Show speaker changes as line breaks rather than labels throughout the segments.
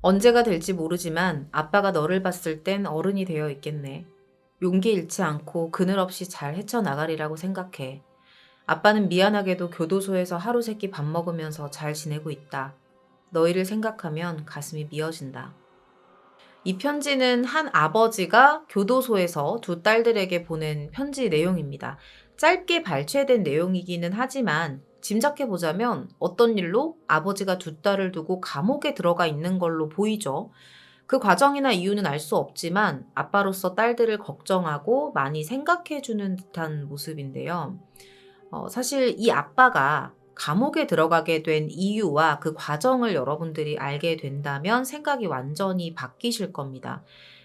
언제가 될지 모르지만 아빠가 너를 봤을 땐 어른이 되어 있겠네. 용기 잃지 않고 그늘 없이 잘 헤쳐나가리라고 생각해. 아빠는 미안하게도 교도소에서 하루 세끼 밥 먹으면서 잘 지내고 있다. 너희를 생각하면 가슴이 미어진다. 이 편지는 한 아버지가 교도소에서 두 딸들에게 보낸 편지 내용입니다. 짧게 발췌된 내용이기는 하지만 짐작해 보자면 어떤 일로 아버지가 두 딸을 두고 감옥에 들어가 있는 걸로 보이죠. 그 과정이나 이유는 알 수 없지만 아빠로서 딸들을 걱정하고 많이 생각해 주는 듯한 모습인데요. 어, 사실 이 아빠가 감옥에 들어가게 된 이유와 그 과정을 여러분들이 알게 된다면 생각이 완전히 바뀌실 겁니다.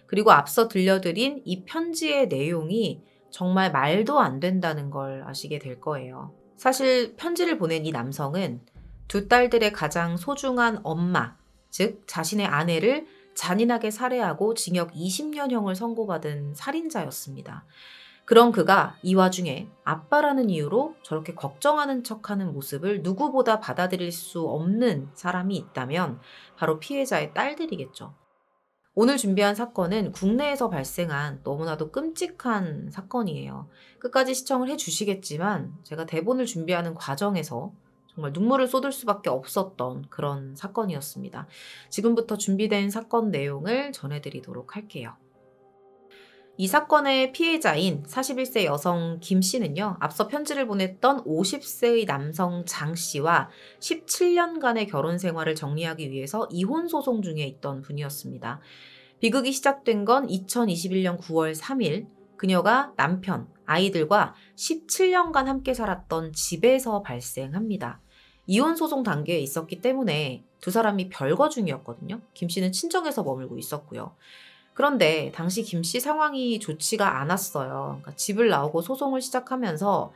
그리고 앞서 들려드린 이 편지의 내용이 정말 말도 안 된다는 걸 아시게 될 거예요. 사실 편지를 보낸 이 남성은 두 딸들의 가장 소중한 엄마, 즉 자신의 아내를 잔인하게 살해하고 징역 20년형을 선고받은 살인자였습니다. 그런 그가 이 와중에 아빠라는 이유로 저렇게 걱정하는 척하는 모습을 누구보다 받아들일 수 없는 사람이 있다면 바로 피해자의 딸들이겠죠. 오늘 준비한 사건은 국내에서 발생한 너무나도 끔찍한 사건이에요. 끝까지 시청을 해주시겠지만 제가 대본을 준비하는 과정에서 정말 눈물을 쏟을 수밖에 없었던 그런 사건이었습니다. 지금부터 준비된 사건 내용을 전해드리도록 할게요. 이 사건의 피해자인 41세 여성 김 씨는요, 앞서 편지를 보냈던 50세의 남성 장 씨와 17년간의 결혼 생활을 정리하기 위해서 이혼 소송 중에 있던 분이었습니다. 비극이 시작된 건 2021년 9월 3일, 그녀가 남편, 아이들과 17년간 함께 살았던 집에서 발생합니다. 이혼 소송 단계에 있었기 때문에 두 사람이 별거 중이었거든요. 김 씨는 친정에서 머물고 있었고요. 그런데 당시 김 씨 상황이 좋지가 않았어요. 그러니까 집을 나오고 소송을 시작하면서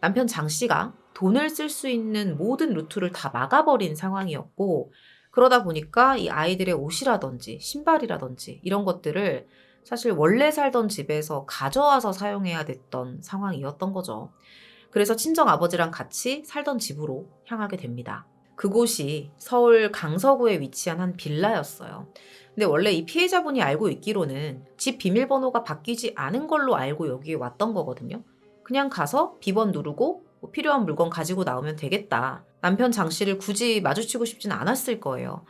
남편 장 씨가 돈을 쓸 수 있는 모든 루트를 다 막아버린 상황이었고 그러다 보니까 이 아이들의 옷이라든지 신발이라든지 이런 것들을 사실 원래 살던 집에서 가져와서 사용해야 됐던 상황이었던 거죠. 그래서 친정 아버지랑 같이 살던 집으로 향하게 됩니다. 그곳이 서울 강서구에 위치한 한 빌라였어요. 근데 원래 이 피해자분이 알고 있기로는 집 비밀번호가 바뀌지 않은 걸로 알고 여기에 왔던 거거든요. 그냥 가서 비번 누르고 뭐 필요한 물건 가지고 나오면 되겠다. 남편 장 씨를 굳이 마주치고 싶진 않았을 거예요.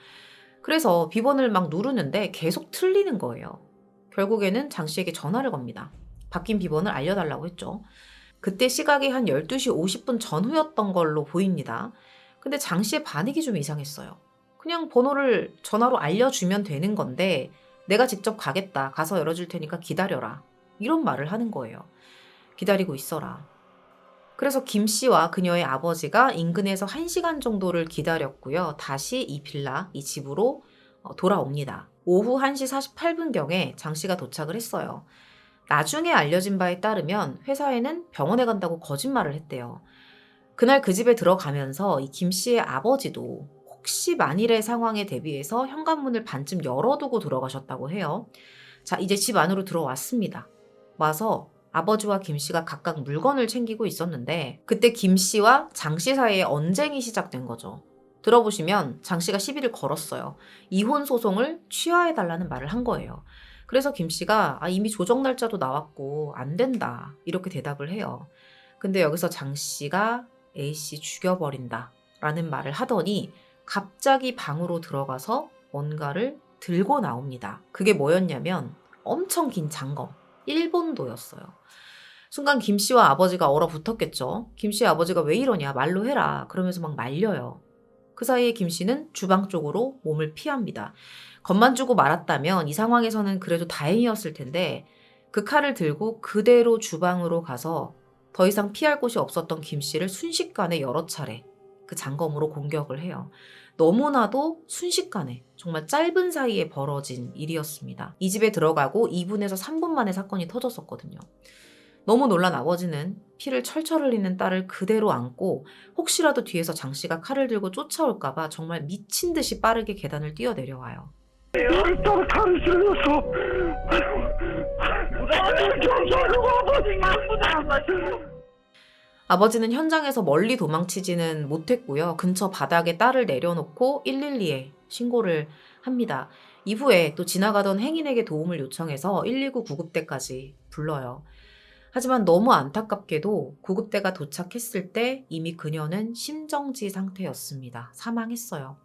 그래서 비번을 막 누르는데 계속 틀리는 거예요. 결국에는 장 씨에게 전화를 겁니다. 바뀐 비번을 알려달라고 했죠. 그때 시각이 한 12시 50분 전후였던 걸로 보입니다. 근데 장 씨의 반응이 좀 이상했어요. 그냥 번호를 전화로 알려주면 되는 건데 내가 직접 가겠다. 가서 열어줄 테니까 기다려라. 이런 말을 하는 거예요. 기다리고 있어라. 그래서 김 씨와 그녀의 아버지가 인근에서 1시간 정도를 기다렸고요. 다시 이 빌라, 이 집으로 어, 돌아옵니다. 오후 1시 48분경에 장 씨가 도착을 했어요. 나중에 알려진 바에 따르면 회사에는 병원에 간다고 거짓말을 했대요. 그날 그 집에 들어가면서 이 김 씨의 아버지도 혹시 만일의 상황에 대비해서 현관문을 반쯤 열어두고 들어가셨다고 해요. 자, 이제 집 안으로 들어왔습니다. 와서 아버지와 김 씨가 각각 물건을 챙기고 있었는데 그때 김 씨와 장 씨 사이에 언쟁이 시작된 거죠. 들어보시면 장 씨가 시비를 걸었어요. 이혼 소송을 취하해달라는 말을 한 거예요. 그래서 김 씨가 아, 이미 조정 날짜도 나왔고 안 된다 이렇게 대답을 해요. 근데 여기서 장 씨가 A 씨 죽여버린다 라는 말을 하더니 갑자기 방으로 들어가서 뭔가를 들고 나옵니다. 그게 뭐였냐면 엄청 긴 장검, 일본도였어요. 순간 김 씨와 아버지가 얼어붙었겠죠. 김 씨의 아버지가 왜 이러냐, 말로 해라. 그러면서 막 말려요. 그 사이에 김 씨는 주방 쪽으로 몸을 피합니다. 겁만 주고 말았다면 이 상황에서는 그래도 다행이었을 텐데 그 칼을 들고 그대로 주방으로 가서 더 이상 피할 곳이 없었던 김 씨를 순식간에 여러 차례 그 장검으로 공격을 해요. 너무나도 순식간에 정말 짧은 사이에 벌어진 일이었습니다. 이 집에 들어가고 2분에서 3분 만에 사건이 터졌었거든요. 너무 놀란 아버지는 피를 철철 흘리는 딸을 그대로 안고 혹시라도 뒤에서 장 씨가 칼을 들고 쫓아올까봐 정말 미친 듯이 빠르게 계단을 뛰어 내려와요.
나를 따라 칼을 찔렀어.
아버지는 현장에서 멀리 도망치지는 못했고요. 근처 바닥에 딸을 내려놓고 112에 신고를 합니다. 이후에 또 지나가던 행인에게 도움을 요청해서 119 구급대까지 불러요. 하지만 너무 안타깝게도 구급대가 도착했을 때 이미 그녀는 심정지 상태였습니다. 사망했어요.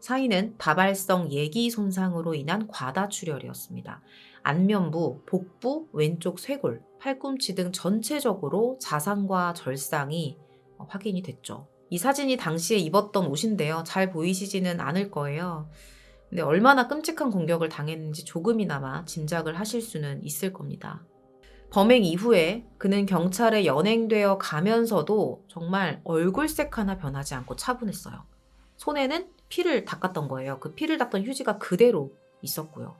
사인은 다발성 예기 손상으로 인한 과다출혈이었습니다. 안면부, 복부, 왼쪽 쇄골, 팔꿈치 등 전체적으로 자상과 절상이 어, 확인이 됐죠. 이 사진이 당시에 입었던 옷인데요. 잘 보이시지는 않을 거예요. 근데 얼마나 끔찍한 공격을 당했는지 조금이나마 짐작을 하실 수는 있을 겁니다. 범행 이후에 그는 경찰에 연행되어 가면서도 정말 얼굴색 하나 변하지 않고 차분했어요. 손에는 피를 닦았던 거예요. 그 피를 닦던 휴지가 그대로 있었고요.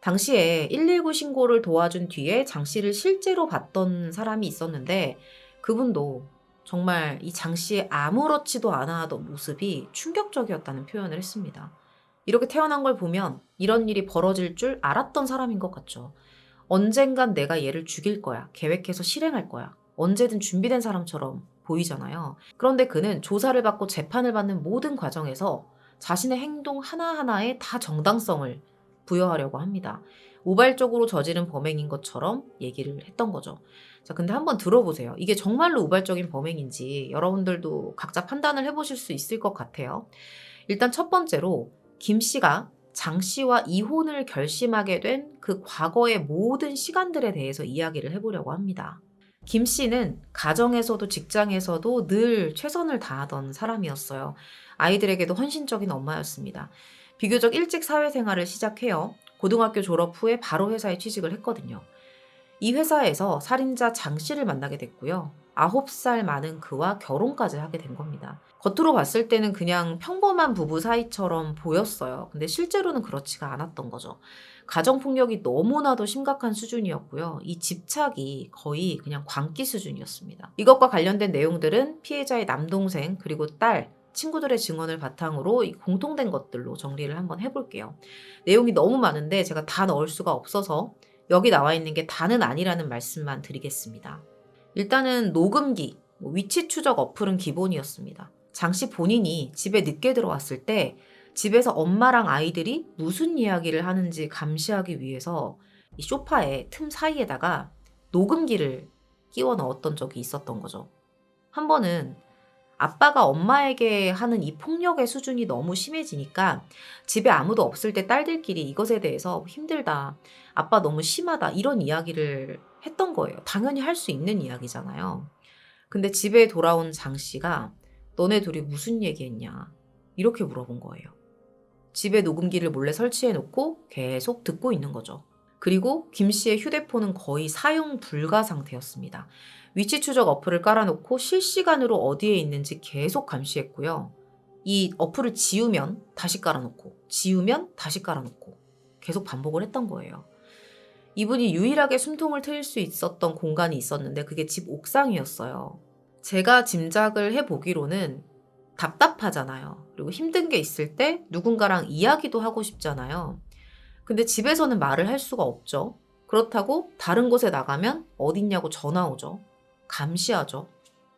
당시에 119 신고를 도와준 뒤에 장 씨를 실제로 봤던 사람이 있었는데 그분도 정말 이 장 씨의 아무렇지도 않아 하던 모습이 충격적이었다는 표현을 했습니다. 이렇게 태어난 걸 보면 이런 일이 벌어질 줄 알았던 사람인 것 같죠. 언젠간 내가 얘를 죽일 거야. 계획해서 실행할 거야. 언제든 준비된 사람처럼 보이잖아요. 그런데 그는 조사를 받고 재판을 받는 모든 과정에서 자신의 행동 하나하나에 다 정당성을 부여하려고 합니다. 우발적으로 저지른 범행인 것처럼 얘기를 했던 거죠. 자, 근데 한번 들어보세요. 이게 정말로 우발적인 범행인지 여러분들도 각자 판단을 해보실 수 있을 것 같아요. 일단 첫 번째로 김 씨가 장 씨와 이혼을 결심하게 된 그 과거의 모든 시간들에 대해서 이야기를 해보려고 합니다. 김 씨는 가정에서도 직장에서도 늘 최선을 다하던 사람이었어요. 아이들에게도 헌신적인 엄마였습니다. 비교적 일찍 사회생활을 시작해요. 고등학교 졸업 후에 바로 회사에 취직을 했거든요. 이 회사에서 살인자 장 씨를 만나게 됐고요. 9살 많은 그와 결혼까지 하게 된 겁니다. 겉으로 봤을 때는 그냥 평범한 부부 사이처럼 보였어요. 근데 실제로는 그렇지가 않았던 거죠. 가정폭력이 너무나도 심각한 수준이었고요. 이 집착이 거의 그냥 광기 수준이었습니다. 이것과 관련된 내용들은 피해자의 남동생 그리고 딸, 친구들의 증언을 바탕으로 이 공통된 것들로 정리를 한번 해볼게요. 내용이 너무 많은데 제가 다 넣을 수가 없어서 여기 나와 있는 게 다는 아니라는 말씀만 드리겠습니다. 일단은 녹음기, 뭐 위치 추적 어플은 기본이었습니다. 장씨 본인이 집에 늦게 들어왔을 때 집에서 엄마랑 아이들이 무슨 이야기를 하는지 감시하기 위해서 이 소파의 틈 사이에다가 녹음기를 끼워 넣었던 적이 있었던 거죠. 한 번은 아빠가 엄마에게 하는 이 폭력의 수준이 너무 심해지니까 집에 아무도 없을 때 딸들끼리 이것에 대해서 힘들다. 아빠 너무 심하다. 이런 이야기를 했던 거예요. 당연히 할 수 있는 이야기잖아요. 근데 집에 돌아온 장 씨가 너네 둘이 무슨 얘기했냐? 이렇게 물어본 거예요. 집에 녹음기를 몰래 설치해 놓고 계속 듣고 있는 거죠. 그리고 김 씨의 휴대폰은 거의 사용 불가 상태였습니다. 위치 추적 어플을 깔아놓고 실시간으로 어디에 있는지 계속 감시했고요. 이 어플을 지우면 다시 깔아놓고, 지우면 다시 깔아놓고, 계속 반복을 했던 거예요. 이분이 유일하게 숨통을 트일 수 있었던 공간이 있었는데 그게 집 옥상이었어요. 제가 짐작을 해보기로는 답답하잖아요. 그리고 힘든 게 있을 때 누군가랑 이야기도 하고 싶잖아요. 근데 집에서는 말을 할 수가 없죠. 그렇다고 다른 곳에 나가면 어딨냐고 전화 오죠. 감시하죠.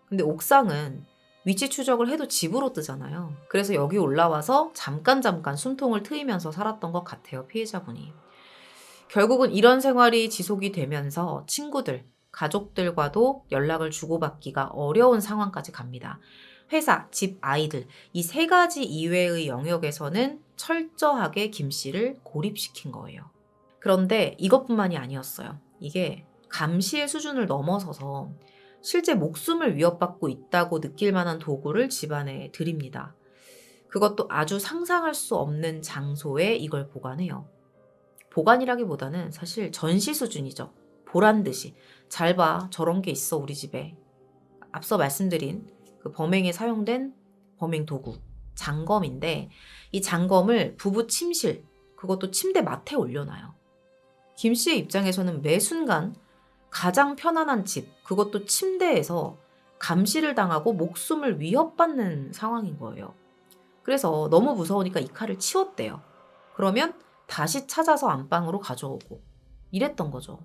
근데 옥상은 위치 추적을 해도 집으로 뜨잖아요. 그래서 여기 올라와서 잠깐 잠깐 숨통을 트이면서 살았던 것 같아요, 피해자분이. 결국은 이런 생활이 지속이 되면서 친구들, 가족들과도 연락을 주고받기가 어려운 상황까지 갑니다. 회사, 집, 아이들 이 세 가지 이외의 영역에서는 철저하게 김 씨를 고립시킨 거예요. 그런데 이것뿐만이 아니었어요. 이게 감시의 수준을 넘어서서 실제 목숨을 위협받고 있다고 느낄 만한 도구를 집안에 드립니다. 그것도 아주 상상할 수 없는 장소에 이걸 보관해요. 보관이라기보다는 사실 전시 수준이죠. 보란 듯이. 잘 봐. 저런 게 있어, 우리 집에. 앞서 말씀드린 그 범행에 사용된 범행 도구, 장검인데 이 장검을 부부 침실, 그것도 침대 맡에 올려놔요. 김 씨의 입장에서는 매 순간 가장 편안한 집, 그것도 침대에서 감시를 당하고 목숨을 위협받는 상황인 거예요. 그래서 너무 무서우니까 이 칼을 치웠대요. 그러면 다시 찾아서 안방으로 가져오고 이랬던 거죠.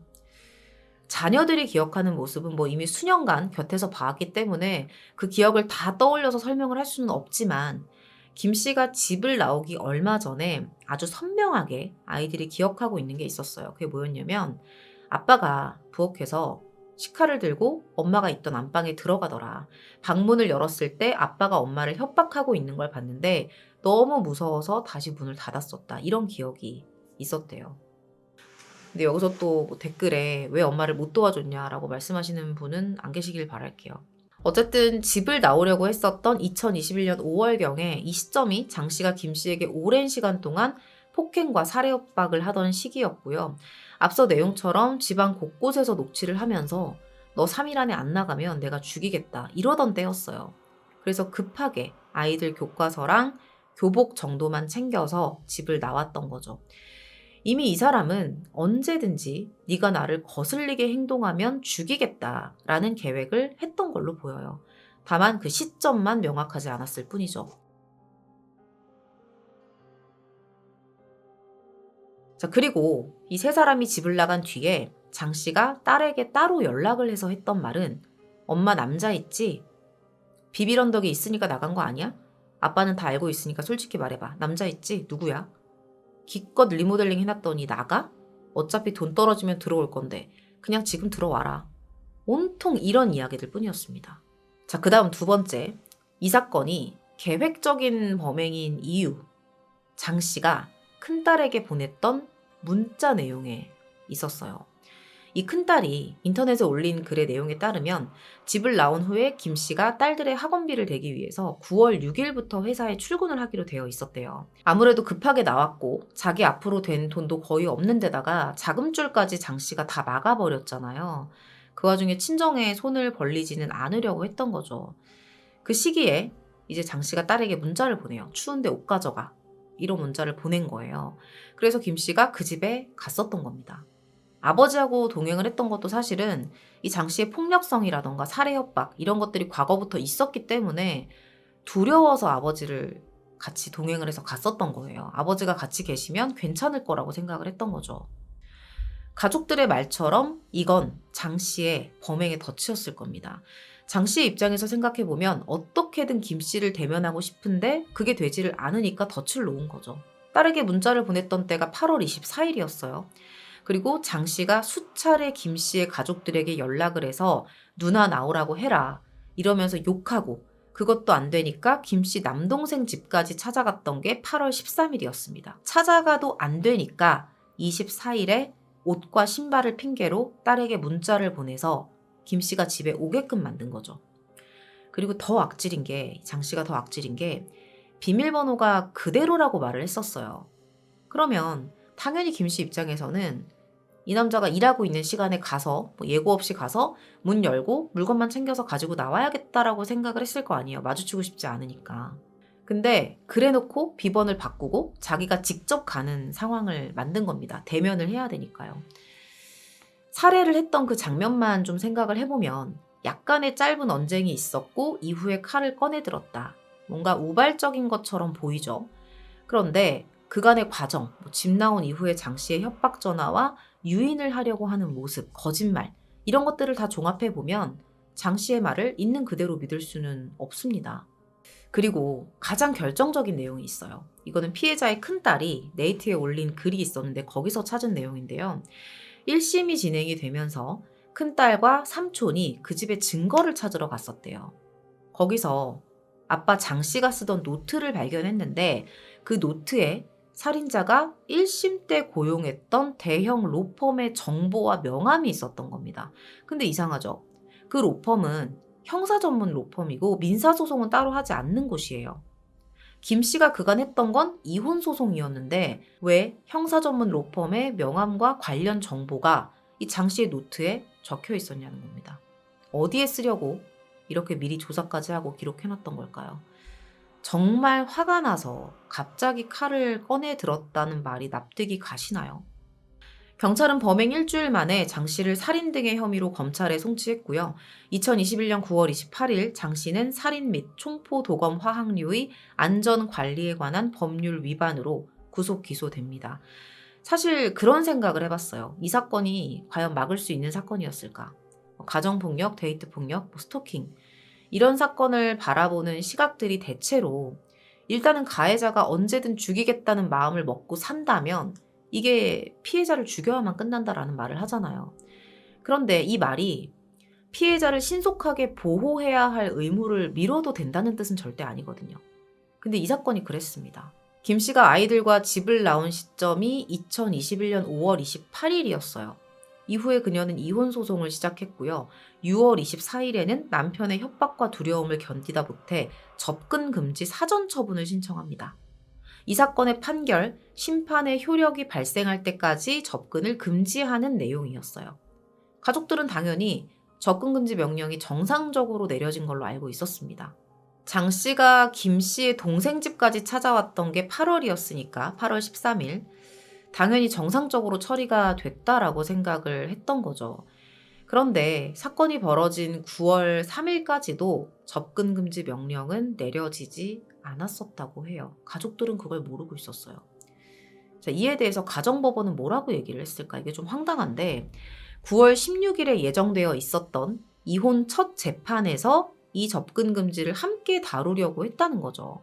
자녀들이 기억하는 모습은 뭐 이미 수년간 곁에서 봐왔기 때문에 그 기억을 다 떠올려서 설명을 할 수는 없지만 김 씨가 집을 나오기 얼마 전에 아주 선명하게 아이들이 기억하고 있는 게 있었어요. 그게 뭐였냐면 아빠가 부엌에서 식칼을 들고 엄마가 있던 안방에 들어가더라. 방문을 열었을 때 아빠가 엄마를 협박하고 있는 걸 봤는데 너무 무서워서 다시 문을 닫았었다. 이런 기억이 있었대요. 근데 여기서 또 뭐 댓글에 왜 엄마를 못 도와줬냐라고 말씀하시는 분은 안 계시길 바랄게요. 어쨌든 집을 나오려고 했었던 2021년 5월경에 이 시점이 장 씨가 김 씨에게 오랜 시간 동안 폭행과 살해 협박을 하던 시기였고요. 앞서 내용처럼 집안 곳곳에서 녹취를 하면서 너 3일 안에 안 나가면 내가 죽이겠다 이러던 때였어요. 그래서 급하게 아이들 교과서랑 교복 정도만 챙겨서 집을 나왔던 거죠. 이미 이 사람은 언제든지 네가 나를 거슬리게 행동하면 죽이겠다라는 계획을 했던 걸로 보여요. 다만 그 시점만 명확하지 않았을 뿐이죠. 자, 그리고 이 세 사람이 집을 나간 뒤에 장 씨가 딸에게 따로 연락을 해서 했던 말은 엄마 남자 있지? 비빌 언덕에 있으니까 나간 거 아니야? 아빠는 다 알고 있으니까 솔직히 말해봐. 남자 있지? 누구야? 기껏 리모델링 해놨더니 나가? 어차피 돈 떨어지면 들어올 건데 그냥 지금 들어와라. 온통 이런 이야기들 뿐이었습니다. 자, 그 다음 두 번째. 이 사건이 계획적인 범행인 이유. 장 씨가 큰딸에게 보냈던 문자 내용에 있었어요. 이 큰딸이 인터넷에 올린 글의 내용에 따르면 집을 나온 후에 김 씨가 딸들의 학원비를 대기 위해서 9월 6일부터 회사에 출근을 하기로 되어 있었대요. 아무래도 급하게 나왔고 자기 앞으로 된 돈도 거의 없는 데다가 자금줄까지 장 씨가 다 막아버렸잖아요. 그 와중에 친정에 손을 벌리지는 않으려고 했던 거죠. 그 시기에 이제 장 씨가 딸에게 문자를 보내요. 추운데 옷 가져가. 이런 문자를 보낸 거예요. 그래서 김 씨가 그 집에 갔었던 겁니다. 아버지하고 동행을 했던 것도 사실은 이 장 씨의 폭력성이라던가 살해 협박 이런 것들이 과거부터 있었기 때문에 두려워서 아버지를 같이 동행을 해서 갔었던 거예요. 아버지가 같이 계시면 괜찮을 거라고 생각을 했던 거죠. 가족들의 말처럼 이건 장 씨의 범행의 덫이었을 겁니다. 장 씨의 입장에서 생각해 보면 어떻게든 김 씨를 대면하고 싶은데 그게 되지를 않으니까 덫을 놓은 거죠. 딸에게 문자를 보냈던 때가 8월 24일이었어요. 그리고 장 씨가 수차례 김 씨의 가족들에게 연락을 해서 누나 나오라고 해라 이러면서 욕하고 그것도 안 되니까 김 씨 남동생 집까지 찾아갔던 게 8월 13일이었습니다. 찾아가도 안 되니까 24일에 옷과 신발을 핑계로 딸에게 문자를 보내서 김 씨가 집에 오게끔 만든 거죠. 그리고 더 악질인 게, 장 씨가 더 악질인 게, 비밀번호가 그대로라고 말을 했었어요. 그러면 당연히 김 씨 입장에서는 이 남자가 일하고 있는 시간에 가서 뭐 예고 없이 가서 문 열고 물건만 챙겨서 가지고 나와야겠다라고 생각을 했을 거 아니에요. 마주치고 싶지 않으니까. 근데 그래 놓고 비번을 바꾸고 자기가 직접 가는 상황을 만든 겁니다. 대면을 해야 되니까요. 살해를 했던 그 장면만 좀 생각을 해보면 약간의 짧은 언쟁이 있었고 이후에 칼을 꺼내 들었다. 뭔가 우발적인 것처럼 보이죠. 그런데 그간의 과정, 뭐 집 나온 이후에 장 씨의 협박 전화와 유인을 하려고 하는 모습, 거짓말 이런 것들을 다 종합해 보면 장 씨의 말을 있는 그대로 믿을 수는 없습니다. 그리고 가장 결정적인 내용이 있어요. 이거는 피해자의 큰 딸이 네이트에 올린 글이 있었는데 거기서 찾은 내용인데요. 1심이 진행이 되면서 큰딸과 삼촌이 그 집에 증거를 찾으러 갔었대요. 거기서 아빠 장 씨가 쓰던 노트를 발견했는데 그 노트에 살인자가 1심 때 고용했던 대형 로펌의 정보와 명함이 있었던 겁니다. 근데 이상하죠? 그 로펌은 형사 전문 로펌이고 민사 소송은 따로 하지 않는 곳이에요. 김 씨가 그간 했던 건 이혼 소송이었는데 왜 형사 전문 로펌의 명함과 관련 정보가 이 장 씨의 노트에 적혀 있었냐는 겁니다. 어디에 쓰려고 이렇게 미리 조사까지 하고 기록해놨던 걸까요? 정말 화가 나서 갑자기 칼을 꺼내 들었다는 말이 납득이 가시나요? 경찰은 범행 일주일 만에 장 씨를 살인 등의 혐의로 검찰에 송치했고요. 2021년 9월 28일 장 씨는 살인 및 총포 도검 화학류의 안전 관리에 관한 법률 위반으로 구속 기소됩니다. 사실 그런 생각을 해봤어요. 이 사건이 과연 막을 수 있는 사건이었을까? 뭐 가정폭력, 데이트폭력, 뭐 스토킹 이런 사건을 바라보는 시각들이 대체로 일단은 가해자가 언제든 죽이겠다는 마음을 먹고 산다면 이게 피해자를 죽여야만 끝난다라는 말을 하잖아요. 그런데 이 말이 피해자를 신속하게 보호해야 할 의무를 미뤄도 된다는 뜻은 절대 아니거든요. 근데 이 사건이 그랬습니다. 김 씨가 아이들과 집을 나온 시점이 2021년 5월 28일이었어요. 이후에 그녀는 이혼 소송을 시작했고요. 6월 24일에는 남편의 협박과 두려움을 견디다 못해 접근 금지 사전 처분을 신청합니다. 이 사건의 판결, 심판의 효력이 발생할 때까지 접근을 금지하는 내용이었어요. 가족들은 당연히 접근 금지 명령이 정상적으로 내려진 걸로 알고 있었습니다. 장 씨가 김 씨의 동생 집까지 찾아왔던 게 8월이었으니까 8월 13일 당연히 정상적으로 처리가 됐다라고 생각을 했던 거죠. 그런데 사건이 벌어진 9월 3일까지도 접근 금지 명령은 내려지지 않았었다고 해요. 가족들은 그걸 모르고 있었어요. 자, 이에 대해서 가정법원은 뭐라고 얘기를 했을까? 이게 좀 황당한데 9월 16일에 예정되어 있었던 이혼 첫 재판에서 이 접근 금지를 함께 다루려고 했다는 거죠.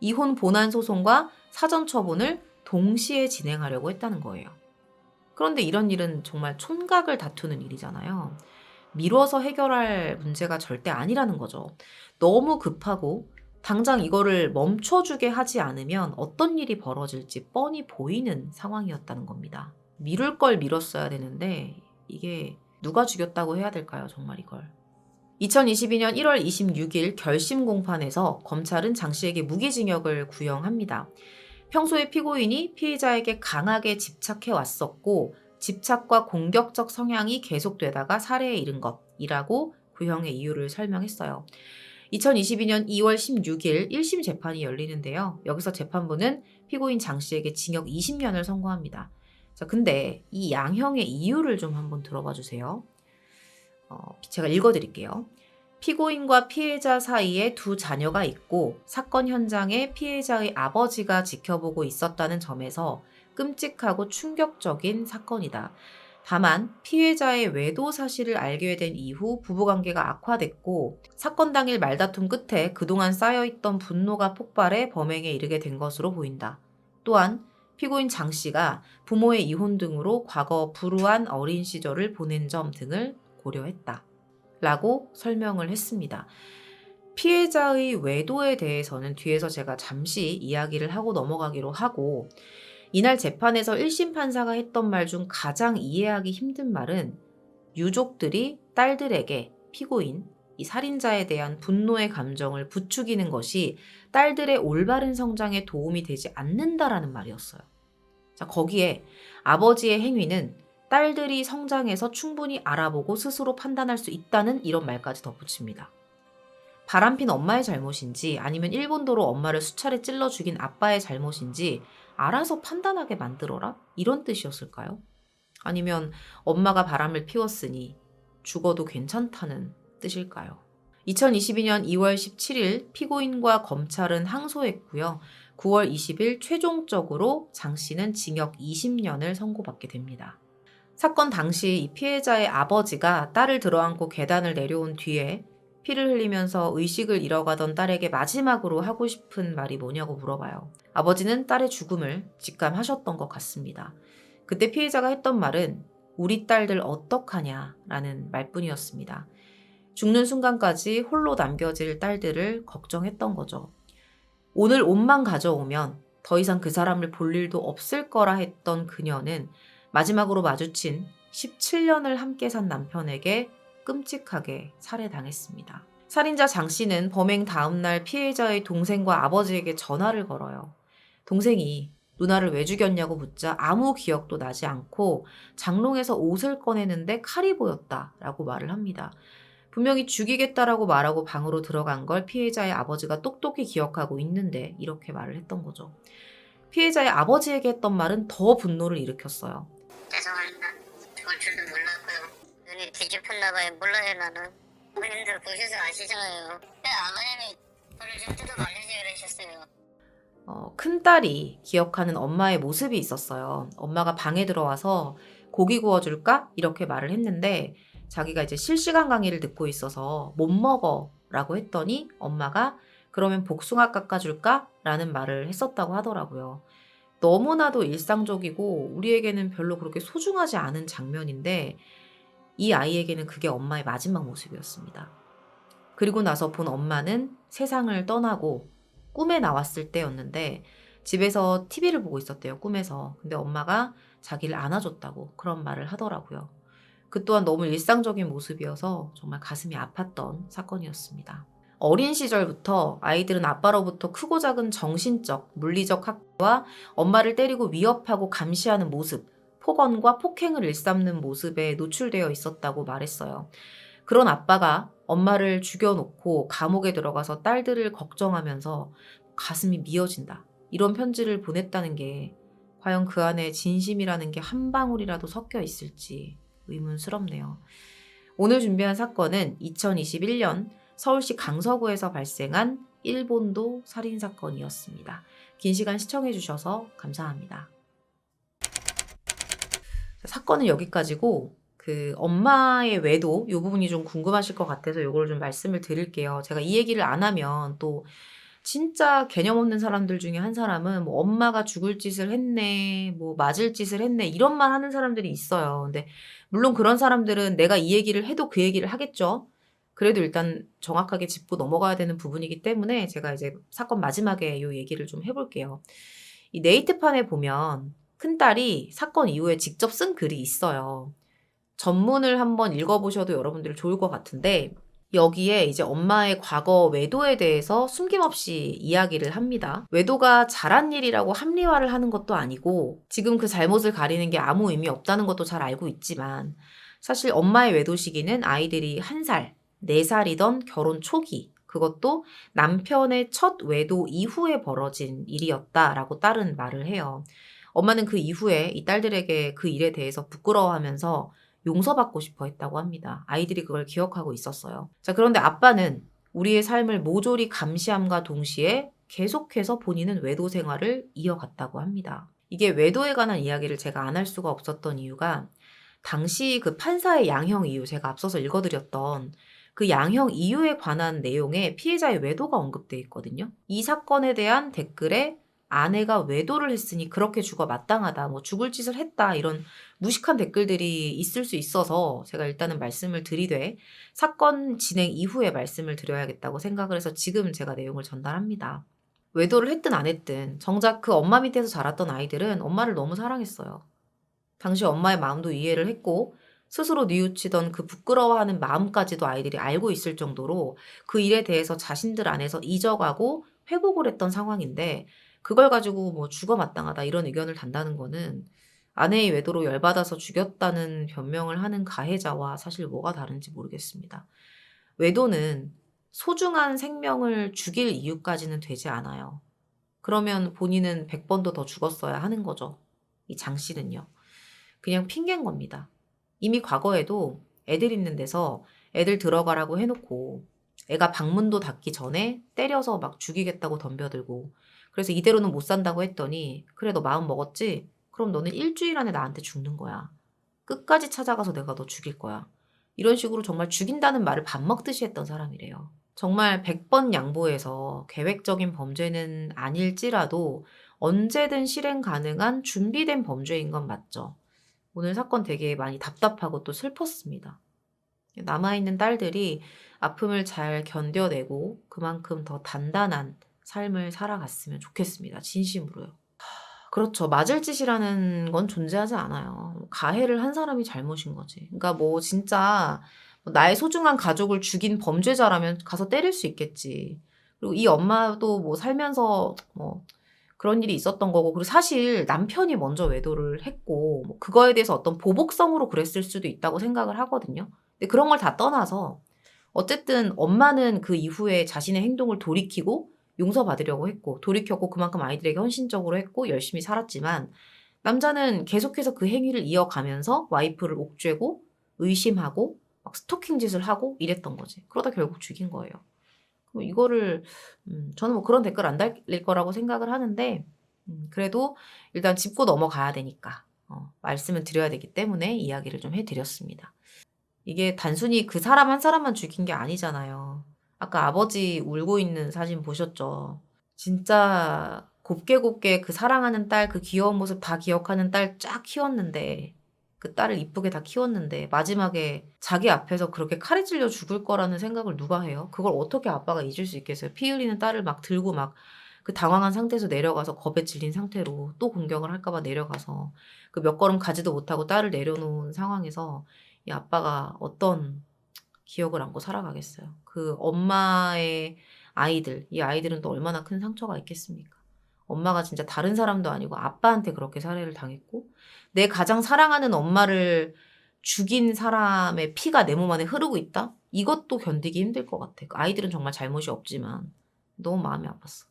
이혼 본안 소송과 사전 처분을 동시에 진행하려고 했다는 거예요. 그런데 이런 일은 정말 촌각을 다투는 일이잖아요. 미뤄서 해결할 문제가 절대 아니라는 거죠. 너무 급하고 당장 이거를 멈춰주게 하지 않으면 어떤 일이 벌어질지 뻔히 보이는 상황이었다는 겁니다. 미룰 걸 미뤘어야 되는데 이게 누가 죽였다고 해야 될까요? 정말 이걸. 2022년 1월 26일 결심 공판에서 검찰은 장 씨에게 무기징역을 구형합니다. 평소에 피고인이 피해자에게 강하게 집착해 왔었고 집착과 공격적 성향이 계속되다가 살해에 이른 것이라고 구형의 이유를 설명했어요. 2022년 2월 16일 1심 재판이 열리는데요. 여기서 재판부는 피고인 장 씨에게 징역 20년을 선고합니다. 자, 근데 이 양형의 이유를 좀 한번 들어봐 주세요. 어, 제가 읽어드릴게요. 피고인과 피해자 사이에 두 자녀가 있고 사건 현장에 피해자의 아버지가 지켜보고 있었다는 점에서 끔찍하고 충격적인 사건이다. 다만 피해자의 외도 사실을 알게 된 이후 부부관계가 악화됐고 사건 당일 말다툼 끝에 그동안 쌓여있던 분노가 폭발해 범행에 이르게 된 것으로 보인다. 또한 피고인 장 씨가 부모의 이혼 등으로 과거 불우한 어린 시절을 보낸 점 등을 고려했다. 라고 설명을 했습니다. 피해자의 외도에 대해서는 뒤에서 제가 잠시 이야기를 하고 넘어가기로 하고 이날 재판에서 1심 판사가 했던 말 중 가장 이해하기 힘든 말은 유족들이 딸들에게 피고인, 이 살인자에 대한 분노의 감정을 부추기는 것이 딸들의 올바른 성장에 도움이 되지 않는다라는 말이었어요. 자, 거기에 아버지의 행위는 딸들이 성장해서 충분히 알아보고 스스로 판단할 수 있다는 이런 말까지 덧붙입니다. 바람핀 엄마의 잘못인지 아니면 일본도로 엄마를 수차례 찔러 죽인 아빠의 잘못인지 알아서 판단하게 만들어라? 이런 뜻이었을까요? 아니면 엄마가 바람을 피웠으니 죽어도 괜찮다는 뜻일까요? 2022년 2월 17일 피고인과 검찰은 항소했고요. 9월 20일 최종적으로 장 씨는 징역 20년을 선고받게 됩니다. 사건 당시 이 피해자의 아버지가 딸을 들어안고 계단을 내려온 뒤에 피를 흘리면서 의식을 잃어가던 딸에게 마지막으로 하고 싶은 말이 뭐냐고 물어봐요. 아버지는 딸의 죽음을 직감하셨던 것 같습니다. 그때 피해자가 했던 말은 우리 딸들 어떡하냐 라는 말뿐이었습니다. 죽는 순간까지 홀로 남겨질 딸들을 걱정했던 거죠. 오늘 옷만 가져오면 더 이상 그 사람을 볼 일도 없을 거라 했던 그녀는 마지막으로 마주친 17년을 함께 산 남편에게 끔찍하게 살해당했습니다. 살인자 장 씨는 범행 다음날 피해자의 동생과 아버지에게 전화를 걸어요. 동생이 누나를 왜 죽였냐고 묻자 아무 기억도 나지 않고 장롱에서 옷을 꺼내는데 칼이 보였다 라고 말을 합니다. 분명히 죽이겠다라고 말하고 방으로 들어간 걸 피해자의 아버지가 똑똑히 기억하고 있는데 이렇게 말을 했던 거죠. 피해자의 아버지에게 했던 말은 더 분노를 일으켰어요.
죄송합니다. 줄도 몰랐고요. 눈이 뒤집혔나봐요. 몰라요 나는. 어머님들 보셔서 아시잖아요. 아버님이 저를 좀 뜯어 말리지 그러셨어요.
어, 큰딸이 기억하는 엄마의 모습이 있었어요. 엄마가 방에 들어와서 고기 구워줄까? 이렇게 말을 했는데 자기가 이제 실시간 강의를 듣고 있어서 못 먹어 라고 했더니 엄마가 그러면 복숭아 깎아줄까? 라는 말을 했었다고 하더라고요. 너무나도 일상적이고 우리에게는 별로 그렇게 소중하지 않은 장면인데 이 아이에게는 그게 엄마의 마지막 모습이었습니다. 그리고 나서 본 엄마는 세상을 떠나고 꿈에 나왔을 때였는데 집에서 TV를 보고 있었대요, 꿈에서. 근데 엄마가 자기를 안아줬다고 그런 말을 하더라고요. 그 또한 너무 일상적인 모습이어서 정말 가슴이 아팠던 사건이었습니다. 어린 시절부터 아이들은 아빠로부터 크고 작은 정신적, 물리적 학대와 엄마를 때리고 위협하고 감시하는 모습, 폭언과 폭행을 일삼는 모습에 노출되어 있었다고 말했어요. 그런 아빠가 엄마를 죽여놓고 감옥에 들어가서 딸들을 걱정하면서 가슴이 미어진다. 이런 편지를 보냈다는 게 과연 그 안에 진심이라는 게 한 방울이라도 섞여 있을지 의문스럽네요. 오늘 준비한 사건은 2021년 서울시 강서구에서 발생한 일본도 살인 사건이었습니다. 긴 시간 시청해 주셔서 감사합니다. 사건은 여기까지고 그 엄마의 외도 이 부분이 좀 궁금하실 것 같아서 이걸 좀 말씀을 드릴게요. 제가 이 얘기를 안 하면 또 진짜 개념 없는 사람들 중에 한 사람은 뭐 엄마가 죽을 짓을 했네, 뭐 맞을 짓을 했네 이런 말 하는 사람들이 있어요. 근데 물론 그런 사람들은 내가 이 얘기를 해도 그 얘기를 하겠죠. 그래도 일단 정확하게 짚고 넘어가야 되는 부분이기 때문에 제가 이제 사건 마지막에 이 얘기를 좀 해볼게요. 이 네이트판에 보면 큰딸이 사건 이후에 직접 쓴 글이 있어요. 전문을 한번 읽어보셔도 여러분들 좋을 것 같은데 여기에 이제 엄마의 과거 외도에 대해서 숨김없이 이야기를 합니다. 외도가 잘한 일이라고 합리화를 하는 것도 아니고 지금 그 잘못을 가리는 게 아무 의미 없다는 것도 잘 알고 있지만 사실 엄마의 외도 시기는 아이들이 한 살, 네 살이던 결혼 초기 그것도 남편의 첫 외도 이후에 벌어진 일이었다라고 딸은 말을 해요. 엄마는 그 이후에 이 딸들에게 그 일에 대해서 부끄러워하면서 용서받고 싶어 했다고 합니다. 아이들이 그걸 기억하고 있었어요. 자, 그런데 아빠는 우리의 삶을 모조리 감시함과 동시에 계속해서 본인은 외도 생활을 이어갔다고 합니다. 이게 외도에 관한 이야기를 제가 안 할 수가 없었던 이유가 당시 그 판사의 양형 이유 제가 앞서서 읽어드렸던 그 양형 이유에 관한 내용에 피해자의 외도가 언급돼 있거든요. 이 사건에 대한 댓글에 아내가 외도를 했으니 그렇게 죽어 마땅하다, 뭐 죽을 짓을 했다, 이런 무식한 댓글들이 있을 수 있어서 제가 일단은 말씀을 드리되 사건 진행 이후에 말씀을 드려야겠다고 생각을 해서 지금 제가 내용을 전달합니다. 외도를 했든 안 했든 정작 그 엄마 밑에서 자랐던 아이들은 엄마를 너무 사랑했어요. 당시 엄마의 마음도 이해를 했고 스스로 뉘우치던 그 부끄러워하는 마음까지도 아이들이 알고 있을 정도로 그 일에 대해서 자신들 안에서 잊어가고 회복을 했던 상황인데 그걸 가지고 뭐 죽어 마땅하다 이런 의견을 단다는 거는 아내의 외도로 열받아서 죽였다는 변명을 하는 가해자와 사실 뭐가 다른지 모르겠습니다. 외도는 소중한 생명을 죽일 이유까지는 되지 않아요. 그러면 본인은 100번도 더 죽었어야 하는 거죠. 이 장 씨는요. 그냥 핑계인 겁니다. 이미 과거에도 애들 있는 데서 애들 들어가라고 해놓고 애가 방문도 닫기 전에 때려서 막 죽이겠다고 덤벼들고 그래서 이대로는 못 산다고 했더니 그래 너 마음 먹었지? 그럼 너는 일주일 안에 나한테 죽는 거야. 끝까지 찾아가서 내가 너 죽일 거야. 이런 식으로 정말 죽인다는 말을 밥 먹듯이 했던 사람이래요. 정말 100번 양보해서 계획적인 범죄는 아닐지라도 언제든 실행 가능한 준비된 범죄인 건 맞죠. 오늘 사건 되게 많이 답답하고 또 슬펐습니다. 남아있는 딸들이 아픔을 잘 견뎌내고 그만큼 더 단단한 삶을 살아갔으면 좋겠습니다. 진심으로요. 하, 그렇죠. 맞을 짓이라는 건 존재하지 않아요. 가해를 한 사람이 잘못인 거지. 그러니까 뭐 진짜 뭐 나의 소중한 가족을 죽인 범죄자라면 가서 때릴 수 있겠지. 그리고 이 엄마도 뭐 살면서 뭐 그런 일이 있었던 거고, 그리고 사실 남편이 먼저 외도를 했고, 뭐 그거에 대해서 어떤 보복성으로 그랬을 수도 있다고 생각을 하거든요. 근데 그런 걸 다 떠나서, 어쨌든 엄마는 그 이후에 자신의 행동을 돌이키고, 용서받으려고 했고, 돌이켰고, 그만큼 아이들에게 헌신적으로 했고, 열심히 살았지만, 남자는 계속해서 그 행위를 이어가면서 와이프를 옥죄고, 의심하고, 막 스토킹 짓을 하고 이랬던 거지. 그러다 결국 죽인 거예요. 뭐 이거를 음, 저는 뭐 그런 댓글 안 달릴 거라고 생각을 하는데 음, 그래도 일단 짚고 넘어가야 되니까 어, 말씀을 드려야 되기 때문에 이야기를 좀 해드렸습니다. 이게 단순히 그 사람 한 사람만 죽인 게 아니잖아요. 아까 아버지 울고 있는 사진 보셨죠? 진짜 곱게 곱게 그 사랑하는 딸, 그 귀여운 모습 다 기억하는 딸 쫙 키웠는데, 그 딸을 이쁘게 다 키웠는데, 마지막에 자기 앞에서 그렇게 칼에 찔려 죽을 거라는 생각을 누가 해요? 그걸 어떻게 아빠가 잊을 수 있겠어요? 피 흘리는 딸을 막 들고 막 그 당황한 상태에서 내려가서 겁에 질린 상태로 또 공격을 할까봐 내려가서 그 몇 걸음 가지도 못하고 딸을 내려놓은 상황에서 이 아빠가 어떤 기억을 안고 살아가겠어요. 그 엄마의 아이들, 이 아이들은 또 얼마나 큰 상처가 있겠습니까? 엄마가 진짜 다른 사람도 아니고 아빠한테 그렇게 살해를 당했고, 내 가장 사랑하는 엄마를 죽인 사람의 피가 내 몸 안에 흐르고 있다? 이것도 견디기 힘들 것 같아. 그 아이들은 정말 잘못이 없지만 너무 마음이 아팠어.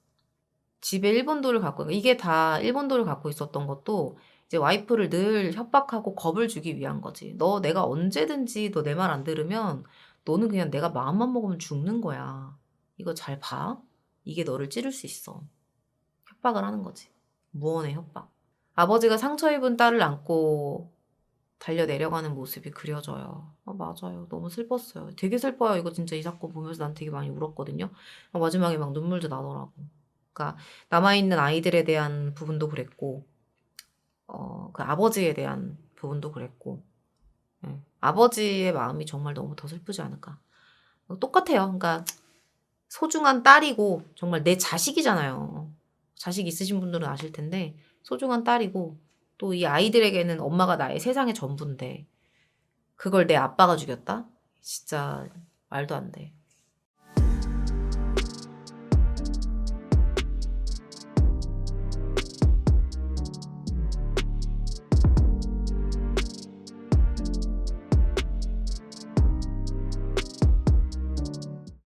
집에 일본도를 갖고, 이게 다 일본도를 갖고 있었던 것도 이제 와이프를 늘 협박하고 겁을 주기 위한 거지. 너 내가 언제든지 너 내 말 안 들으면 너는 그냥 내가 마음만 먹으면 죽는 거야. 이거 잘 봐. 이게 너를 찌를 수 있어. 협박을 하는 거지. 무언의 협박. 아버지가 상처 입은 딸을 안고 달려 내려가는 모습이 그려져요. 아, 맞아요. 너무 슬펐어요. 되게 슬퍼요. 이거 진짜 이 사건 보면서 난 되게 많이 울었거든요. 아, 마지막에 막 눈물도 나더라고. 그러니까 남아있는 아이들에 대한 부분도 그랬고, 어, 그 아버지에 대한 부분도 그랬고, 예. 아버지의 마음이 정말 너무 더 슬프지 않을까. 어, 똑같아요. 그러니까 소중한 딸이고 정말 내 자식이잖아요. 자식 있으신 분들은 아실 텐데 소중한 딸이고 또 이 아이들에게는 엄마가 나의 세상의 전부인데 그걸 내 아빠가 죽였다? 진짜 말도 안 돼.